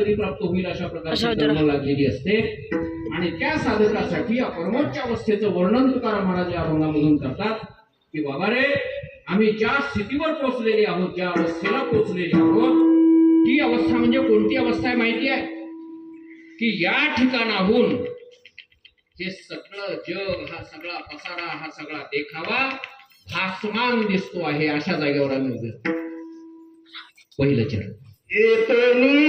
कधी प्राप्त होईल अशा प्रकारची लागलेली असते. आणि त्या साधकासाठी या परमोच्च अवस्थेचं वर्णन तुकाराम महाराज या अभंगामधून करतात की बाबा रे आम्ही ज्या स्थितीवर पोहोचलेले आहोत ज्या अवस्थेला पोहोचलेले आहोत ती अवस्था म्हणजे कोणती अवस्था आहे माहिती आहे? की या ठिकाणाहून हे सगळं जग हा सगळा पसारा हा सगळा देखावा भासमान दिसतो आहे अशा जागेवर आम्ही. पहिलं चरण. येतनी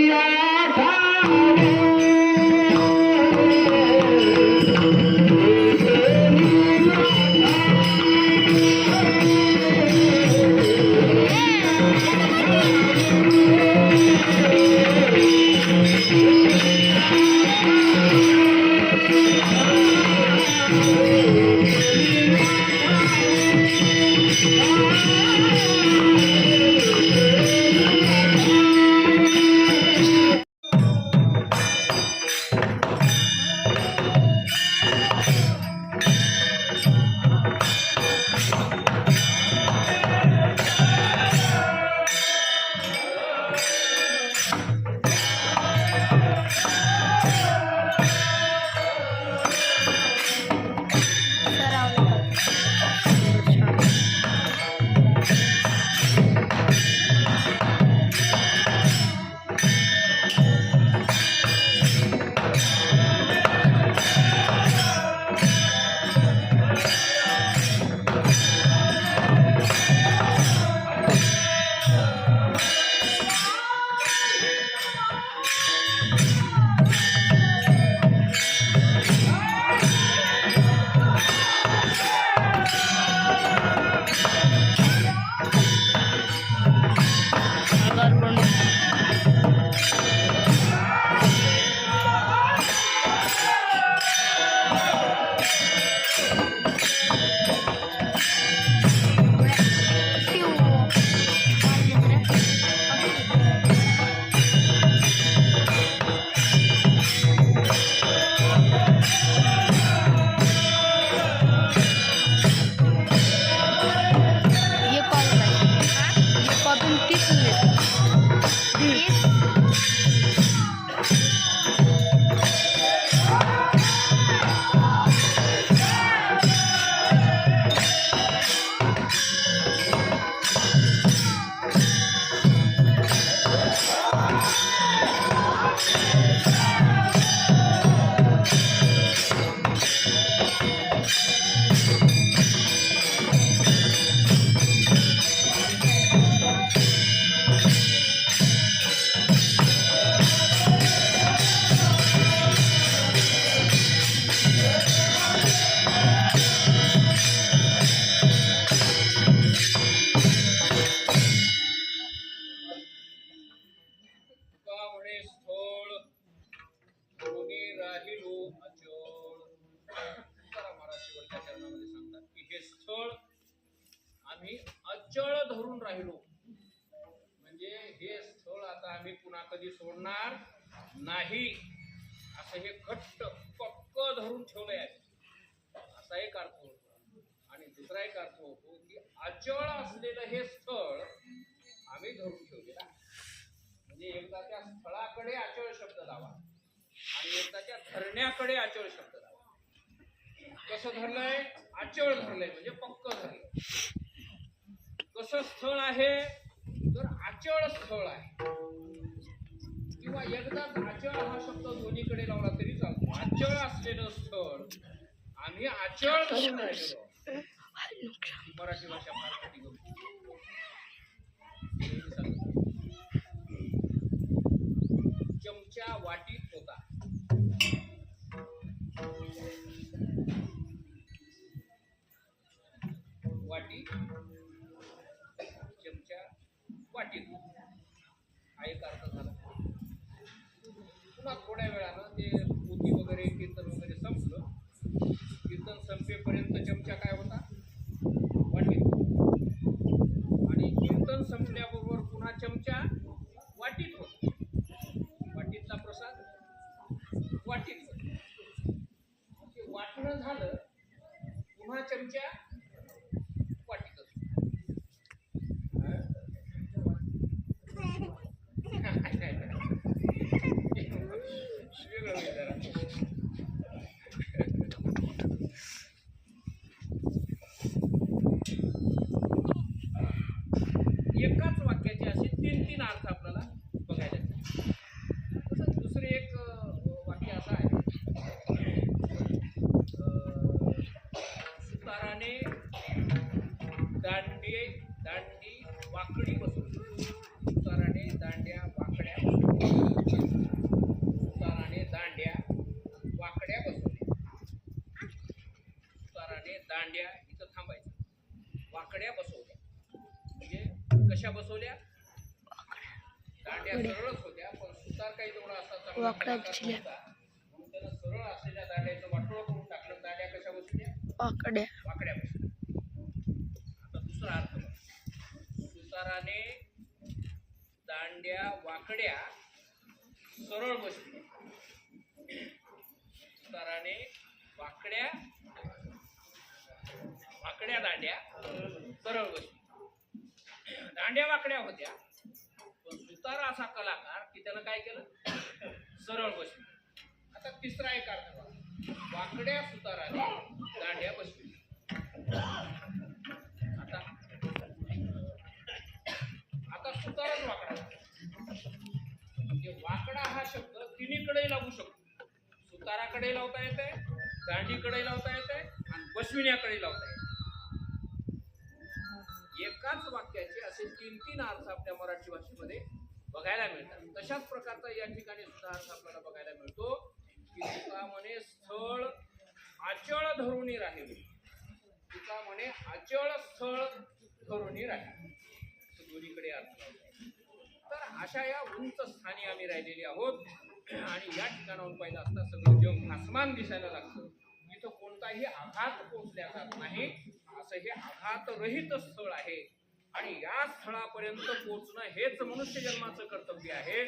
राहिलो म्हणजे हे स्थळ आता आम्ही पुन्हा कधी सोडणार नाही. असं हे घट्ट पक्क धरून ठेवलंय आहे असा एक अर्थ होतो. आणि दुसरा एक अर्थ होतो की अचळ असलेलं हे स्थळ आम्ही धरून ठेवलेलं म्हणजे एकदा त्या स्थळाकडे अचळ शब्द लावा आणि एकदा त्या धरण्याकडे अचळ शब्द लावा. कसं धरलंय? अचळ धरलंय म्हणजे पक्क धरलंय. कसं स्थळ आहे तर अचळ स्थळ आहे किंवा एकदा अचळ हा शब्द दोन्हीकडे लावला तरी चालतो अचळ असलेलं स्थळ आम्ही अचळ धरून राहिलेलो आहोत. मराठी भाषा फार कठीण होती. चमचा वाटीत होता वाटी चमचा वाटीत हा एक अर्थ झाला पुन्हा थोड्या वेळानं ते पोथी वगैरे कीर्तन वगैरे संपलं कीर्तन संपेपर्यंत चमचा काय होता वाटीत आणि कीर्तन संपल्याबरोबर पुन्हा चमचा वाटीत होता वाटीतला प्रसाद वाटीत होता. ते वाटणं झालं पुन्हा चमचा वाटीतच होता. हं? वाकड्या बसवल्या. म्हणजे कशा बसवल्या? दांड्या सरळच होत्या पण सुतार काही तेवढा असा चांगला. म्हणून त्यानं सरळ असलेल्या दांड्याचं वाटोळं करून टाकलं. दांड्या कशा बसल्या वाकड्या. वाकड्या बसल्या आता दुसरा अर्थ. सुताराने दांड्या वाकड्या सरळ बसल्या सुताराने वाकड्या वाकड्या दांड्या. सरळ बसल्या दांड्या वाकड्या होत्या. पण सुतारा असा कलाकार की त्यानं काय केलं? सरळ बसली. आता तिसरा एक अर्थ बघा. वाकड्या सुताराने दांड्या बसली. आता आता सुताराच वाकडा. म्हणजे वाकडा हा शब्द तिन्हीकडे लागू शकतो. सुताराकडे लावता येते दांडीकडे लावता येते आणि बसविण्याकडे लावता येते एकाच वाक्याचे असे तीन तीन अर्थ आपल्या मराठी भाषेमध्ये बघायला मिळतात. तशाच प्रकारचा या ठिकाणी सुद्धा अर्थ आपल्याला बघायला मिळतो की तुका म्हणे स्थळ अचळ धरुणी राहील. तुका म्हणे अचळ स्थळ धरुणी राहील. दोन्हीकडे अर्थ तर अशा या उंच स्थानी आम्ही राहिलेली आहोत. आणि या ठिकाणाहून पाहिलं असता सगळं जग भासमान दिसायला लागतं. इथं कोणताही आघात पोचल्या जात नाही. असं हे आघातरहित स्थळ आहे. आणि या स्थळापर्यंत पोचणं हेच मनुष्य जन्माचं कर्तव्य आहे.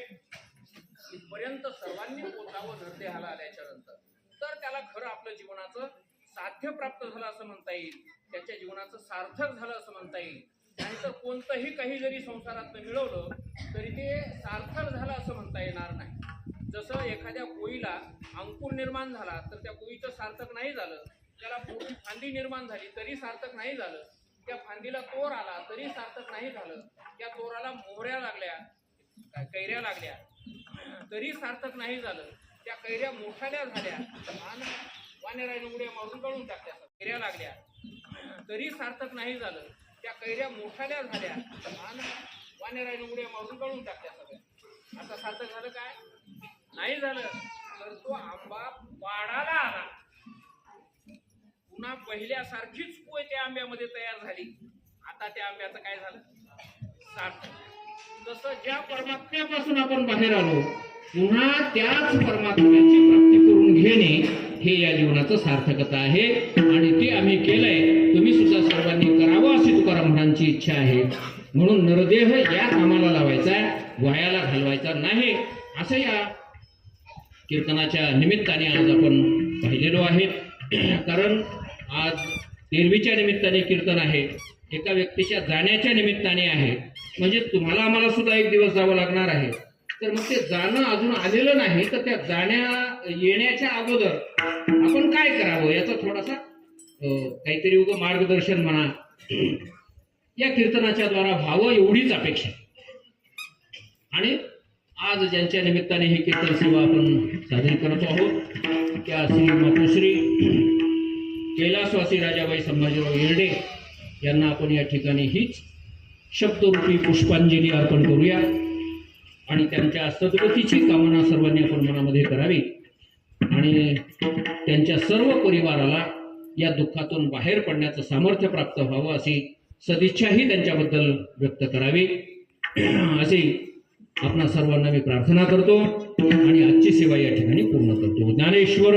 इथपर्यंत सर्वांनी पोचावं धरदेहाला आल्याच्यानंतर तर त्याला खरं आपलं जीवनाचं साध्य प्राप्त झालं असं म्हणता येईल. त्याच्या जीवनाचं सार्थक झालं असं म्हणता येईल. नाहीतर कोणतंही काही जरी संसारात मिळवलं तरी ते सार्थक झालं असं म्हणता येणार नाही. जसं एखाद्या कोळीला अंकुर निर्माण झाला तर त्या कोळीचं सार्थक नाही झालं. त्याला मोठी फांदी निर्माण झाली तरी सार्थक नाही झालं. त्या फांदीला तोर आला तरी सार्थक नाही झालं. त्या तोराला मोहऱ्या लागल्या कैऱ्या लागल्या. तरी सार्थक नाही झालं. त्या कैऱ्या मोठाल्या झाल्या. आणि वानेराने उड्या मारून गळून टाकल्या. कैऱ्या लागल्या. तरी सार्थक नाही झालं. त्या कैऱ्या मोठाल्या झाल्या. आणि वानेराने उड्या मारून गळून टाकल्या सगळ्या. आता सार्थक झालं काय? नाही झालं. तर तो आंबा पाडाला आला. पुन्हा पहिल्यासारखीच पोय त्या आंब्यामध्ये तयार झाली. आता त्या आंब्याचं काय झालं? सार्थ जसं ज्या परमात्म्यापासून आपण बाहेर आलो पुन्हा त्याच परमात्म्याची प्राप्ती करून घेणे हे या जीवनाचं सार्थकता आहे. आणि ते आम्ही केलंय तुम्ही सुद्धा सर्वांनी करावं अशी तुकाराम महाराजांची इच्छा आहे. म्हणून नरदेह या कामाला लावायचा आहे वायाला घालवायचा नाही. असं या कीर्तनाच्या निमित्ताने आज आपण पाहिलेलो आहे. कारण आज निर्मीच्या निमित्ताने कीर्तन आहे. एका व्यक्तीच्या जाण्याच्या निमित्ताने आहे. म्हणजे तुम्हाला आम्हाला सुद्धा एक दिवस जावं लागणार आहे. तर मग ते जाणं अजून आलेलं नाही तर त्या जाण्या येण्याच्या अगोदर आपण काय करावं? याचा थोडासा काहीतरी उगं मार्गदर्शन म्हणा. या कीर्तनाच्या द्वारा व्हावं एवढीच अपेक्षा आणि आज ज्यांच्या निमित्ताने ही कीर्तन सेवा आपण सादर करत आहोत त्या श्री मातोश्री कैलासवासी राजाबाई संभाजीराव येर्डे यांना आपण या ठिकाणी हीच शब्दरूपी पुष्पांजली अर्पण करूया. आणि त्यांच्या सद्गतीची कामना सर्वांनी आपण मनामध्ये करावी. आणि त्यांच्या सर्व परिवाराला या दुःखातून बाहेर पडण्याचं सामर्थ्य प्राप्त व्हावं अशी सदिच्छाही त्यांच्याबद्दल व्यक्त करावी. अशी आपणा सर्वांना मी प्रार्थना करतो. आणि आजची सेवा या ठिकाणी पूर्ण करतो. ज्ञानेश्वर